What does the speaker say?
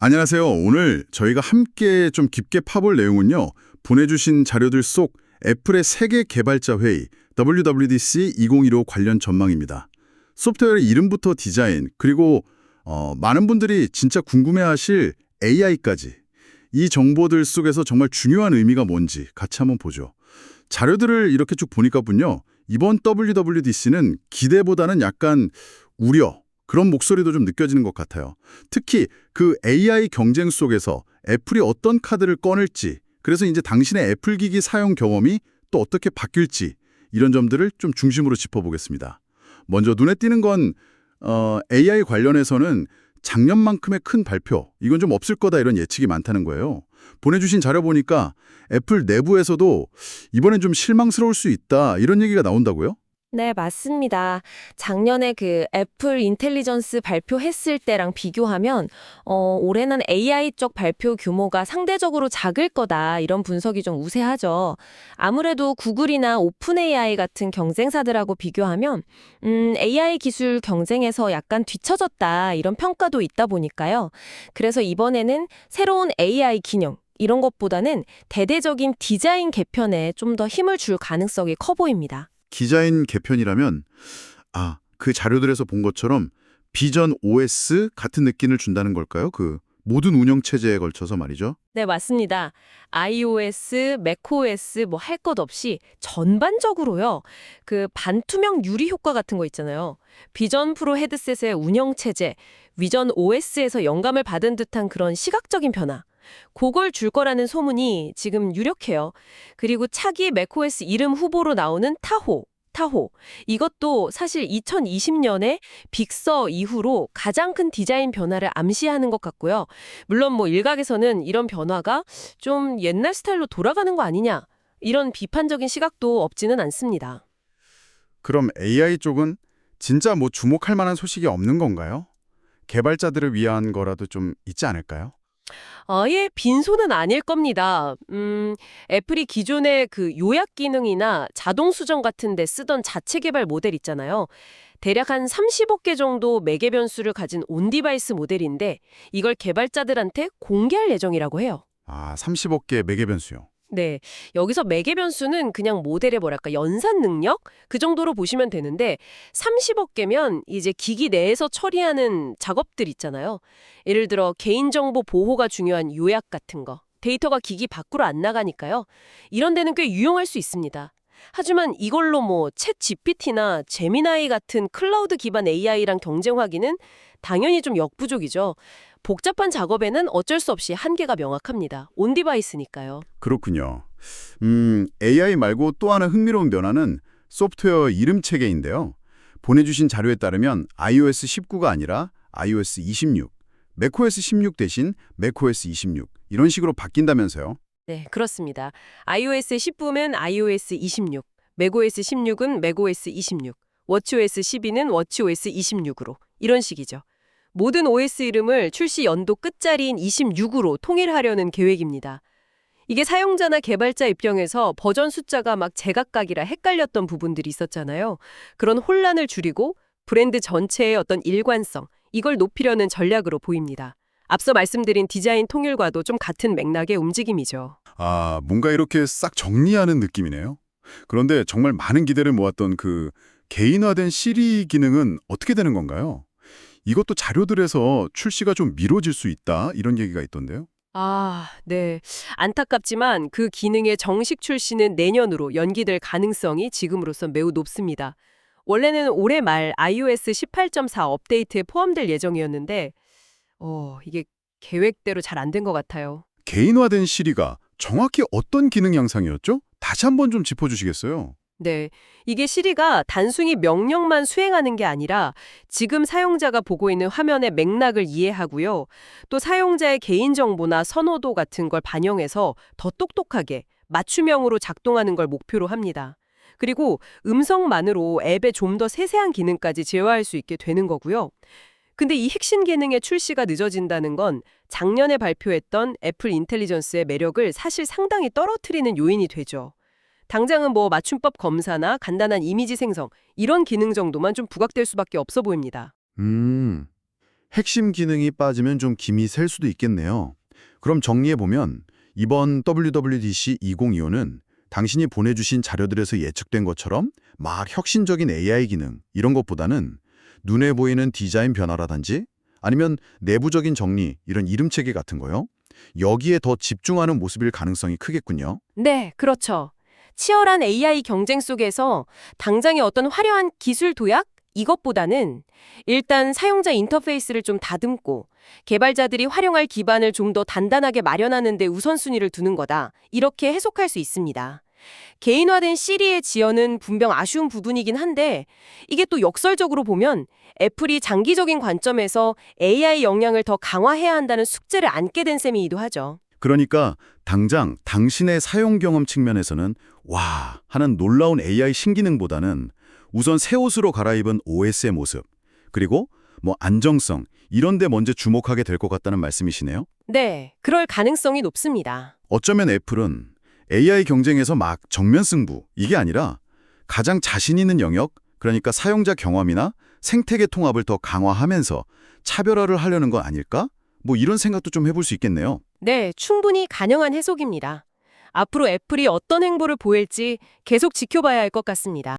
안녕하세요. 오늘 저희가 함께 좀 깊게 파볼 내용은요. 보내주신 자료들 속 애플의 세계 개발자 회의 WWDC 2015 관련 전망입니다. 소프트웨어의 이름부터 디자인 그리고 어, 많은 분들이 진짜 궁금해하실 AI까지 이 정보들 속에서 정말 중요한 의미가 뭔지 같이 한번 보죠. 자료들을 이렇게 쭉 보니까군요. 이번 WWDC는 기대보다는 약간 우려, 그런 목소리도 좀 느껴지는 것 같아요. 특히 그 AI 경쟁 속에서 애플이 어떤 카드를 꺼낼지, 그래서 이제 당신의 애플 기기 사용 경험이 또 어떻게 바뀔지 이런 점들을 좀 중심으로 짚어보겠습니다. 먼저 눈에 띄는 건 어, AI 관련해서는 작년만큼의 큰 발표, 이건 좀 없을 거다 이런 예측이 많다는 거예요. 보내주신 자료 보니까 애플 내부에서도 이번엔 좀 실망스러울 수 있다 이런 얘기가 나온다고요? 네, 맞습니다. 작년에 그 애플 인텔리전스 발표했을 때랑 비교하면 어, 올해는 AI 쪽 발표 규모가 상대적으로 작을 거다 이런 분석이 좀 우세하죠. 아무래도 구글이나 오픈 AI 같은 경쟁사들하고 비교하면 음, AI 기술 경쟁에서 약간 뒤처졌다 이런 평가도 있다 보니까요. 그래서 이번에는 새로운 AI 기능 이런 것보다는 대대적인 디자인 개편에 좀 더 힘을 줄 가능성이 커 보입니다. 기자인 개편이라면 아, 그 자료들에서 본 것처럼 비전 OS 같은 느낌을 준다는 걸까요? 그 모든 운영 체제에 걸쳐서 말이죠. 네, 맞습니다. iOS, macOS 뭐 할 것 없이 전반적으로요. 그 반투명 유리 효과 같은 거 있잖아요. 비전 프로 헤드셋의 운영 체제, 위전 OS에서 영감을 받은 듯한 그런 시각적인 변화. 그걸 줄 거라는 소문이 지금 유력해요. 그리고 차기 macOS 이름 후보로 나오는 타호. 타호. 이것도 사실 2020년에 빅서 이후로 가장 큰 디자인 변화를 암시하는 것 같고요. 물론 뭐 일각에서는 이런 변화가 좀 옛날 스타일로 돌아가는 거 아니냐 이런 비판적인 시각도 없지는 않습니다. 그럼 AI 쪽은 진짜 뭐 주목할 만한 소식이 없는 건가요? 개발자들을 위한 거라도 좀 있지 않을까요? 아예 빈손은 아닐 겁니다. 음, 애플이 기존의 그 요약 기능이나 자동 수정 같은 데 쓰던 자체 개발 모델 있잖아요. 대략 한 30억 개 정도 매개 변수를 가진 온 디바이스 모델인데 이걸 개발자들한테 공개할 예정이라고 해요. 아, 30억 개 매개 변수요. 네. 여기서 매개 변수는 그냥 모델의 뭐랄까 연산 능력 그 정도로 보시면 되는데 30억 개면 이제 기기 내에서 처리하는 작업들 있잖아요. 예를 들어 개인정보 보호가 중요한 요약 같은 거. 데이터가 기기 밖으로 안 나가니까요. 이런 데는 꽤 유용할 수 있습니다. 하지만 이걸로 뭐 챗 GPT나 제미나이 같은 클라우드 기반 AI랑 경쟁하기는 당연히 좀 역부족이죠. 복잡한 작업에는 어쩔 수 없이 한계가 명확합니다. 온 디바이스니까요. 그렇군요. 음, AI 말고 또 하나 흥미로운 변화는 소프트웨어 이름 체계인데요. 보내주신 자료에 따르면 iOS 19가 아니라 iOS 26, macOS 16 대신 macOS 26 이런 식으로 바뀐다면서요. 네, 그렇습니다. iOS 10부면 iOS 26, macOS 16은 macOS 26, watchOS 12는 watchOS 26으로 이런 식이죠. 모든 OS 이름을 출시 연도 끝자리인 26으로 통일하려는 계획입니다. 이게 사용자나 개발자 입장에서 버전 숫자가 막 제각각이라 헷갈렸던 부분들이 있었잖아요. 그런 혼란을 줄이고 브랜드 전체의 어떤 일관성, 이걸 높이려는 전략으로 보입니다. 앞서 말씀드린 디자인 통일과도 좀 같은 맥락의 움직임이죠. 아, 뭔가 이렇게 싹 정리하는 느낌이네요. 그런데 정말 많은 기대를 모았던 그 개인화된 시리 기능은 어떻게 되는 건가요? 이것도 자료들에서 출시가 좀 미뤄질 수 있다 이런 얘기가 있던데요. 아, 네. 안타깝지만 그 기능의 정식 출시는 내년으로 연기될 가능성이 지금으로선 매우 높습니다. 원래는 올해 말 iOS 18.4 업데이트에 포함될 예정이었는데, 어, 이게 계획대로 잘 안 된 것 같아요. 개인화된 시리가 정확히 어떤 기능 양상이었죠? 다시 한번 좀 짚어주시겠어요? 네. 이게 시리가 단순히 명령만 수행하는 게 아니라 지금 사용자가 보고 있는 화면의 맥락을 이해하고요. 또 사용자의 개인정보나 선호도 같은 걸 반영해서 더 똑똑하게 맞춤형으로 작동하는 걸 목표로 합니다. 그리고 음성만으로 앱에 좀 더 세세한 기능까지 제어할 수 있게 되는 거고요. 근데 이 핵심 기능의 출시가 늦어진다는 건 작년에 발표했던 애플 인텔리전스의 매력을 사실 상당히 떨어뜨리는 요인이 되죠. 당장은 뭐 맞춤법 검사나 간단한 이미지 생성 이런 기능 정도만 좀 부각될 수밖에 없어 보입니다. 음, 핵심 기능이 빠지면 좀 김이 셀 수도 있겠네요. 그럼 정리해보면 이번 WWDC 2025는 당신이 보내주신 자료들에서 예측된 것처럼 막 혁신적인 AI 기능 이런 것보다는 눈에 보이는 디자인 변화라든지 아니면 내부적인 정리 이런 이름 체계 같은 거요. 여기에 더 집중하는 모습일 가능성이 크겠군요. 네, 그렇죠. 치열한 AI 경쟁 속에서 당장의 어떤 화려한 기술 도약? 이것보다는 일단 사용자 인터페이스를 좀 다듬고 개발자들이 활용할 기반을 좀 더 단단하게 마련하는 데 우선순위를 두는 거다. 이렇게 해석할 수 있습니다. 개인화된 시리의 지연은 분명 아쉬운 부분이긴 한데 이게 또 역설적으로 보면 애플이 장기적인 관점에서 AI 역량을 더 강화해야 한다는 숙제를 안게 된 셈이기도 하죠. 그러니까 당장 당신의 사용 경험 측면에서는 와 하는 놀라운 AI 신기능보다는 우선 새 옷으로 갈아입은 OS의 모습 그리고 뭐 안정성 이런 데 먼저 주목하게 될 것 같다는 말씀이시네요. 네, 그럴 가능성이 높습니다. 어쩌면 애플은 AI 경쟁에서 막 정면 승부 이게 아니라 가장 자신 있는 영역 그러니까 사용자 경험이나 생태계 통합을 더 강화하면서 차별화를 하려는 거 아닐까? 뭐 이런 생각도 좀 해볼 수 있겠네요. 네, 충분히 가능한 해석입니다. 앞으로 애플이 어떤 행보를 보일지 계속 지켜봐야 할 것 같습니다.